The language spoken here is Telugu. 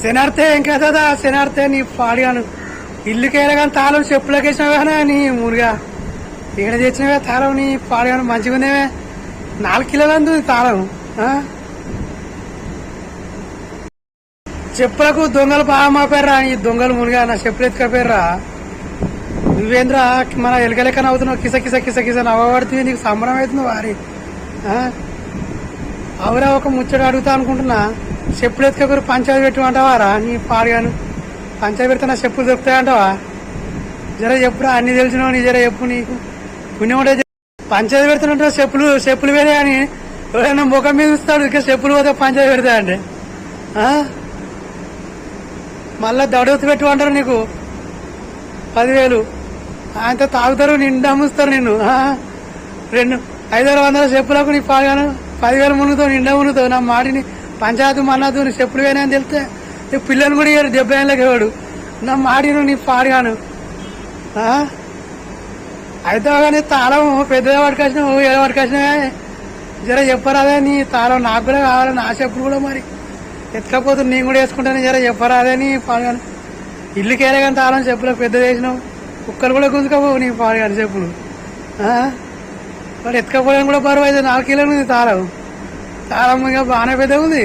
శనార్తే ఇంకా కదా శనార్తే నీ పాడిగాను ఇల్లుకేలా కానీ తాళం చెప్పులకి వేసినావా నీ మురుగా ఇక్కడ తెచ్చినవే తాళం నీ పాడిగాను మంచిగా ఉందేవే నాలుగు కిలోలు ఉంది తాళం చెప్పులకు దొంగలు బాగా మాపారా ఈ దొంగలు మునిగా నా చెప్పులు ఎత్తుకపోయారా నువ్వేంద్రా మన ఎలకలెక్క నవ్వుతున్నావు కిస కిస కిస కిస నవ్వబడుతుంది నీకు సంబరం అవుతుంది వారి అవురా ఒక ముచ్చట అడుగుతా అనుకుంటున్నా చెప్పులు ఎత్తుకపోయి పంచాయతీ పెట్టమంటావారా నీ పాడుగాను పంచాయతీ పెడితే నా చెప్పులు దొరుకుతాయంటావా జర చెప్పురా అన్ని తెలిసినావు నీ జర చెప్పు నీకు. పుణ్యం ఉంటే పంచాయతీ పెడుతున్నట్టు చెప్పులు చెప్పులు వేరే అని. ఎవరైనా ముఖం మీద ఇస్తాడు ఇక చెప్పులు పోతే పంచాయతీ పెడతాయండి మళ్ళా దడవుతు పెట్టమంటారు నీకు. పదివేలు. ఆయనతో తాగుతారు నిండా ముస్తారు నిన్ను. రెండు ఐదారు వందల చెప్పులకు నీ పాగాను పదివేలు మునుగుతావు నిండా మునుగుతావు. నా మాటిని పంచాయతీ మన్నాదు చెప్పులు వేనా అని తెలితే నీ పిల్లలు కూడా ఇయ్యారు డెబ్బై ఏళ్ళకి నా మాడిను నీ పాడుగాను అయితే కానీ తాళం పెద్దవాడికి వచ్చిన ఏడవాడికి పట్టుకొచ్చినావే జర చెప్పరాదే నీ తాళం నాకు కూడా కావాలి నా చెప్పులు కూడా మరి. ఎత్తుకపోతే నేను కూడా వేసుకుంటాను జర చెప్పరాదే నీ పాడుగాను ఇల్లు ఏరే కానీ తాళం చెప్పులు పెద్ద చేసినావు కుక్కలు కూడా గుంజుకపోవు నీ పాడుగాను చెప్పులు. వాడు మరి ఎత్తుకపోవడానికి కూడా బరువు అయితే నాలుగు కిలోలు తాళం. తాళం ఇంకా బాగానే పెద్దగా ఉంది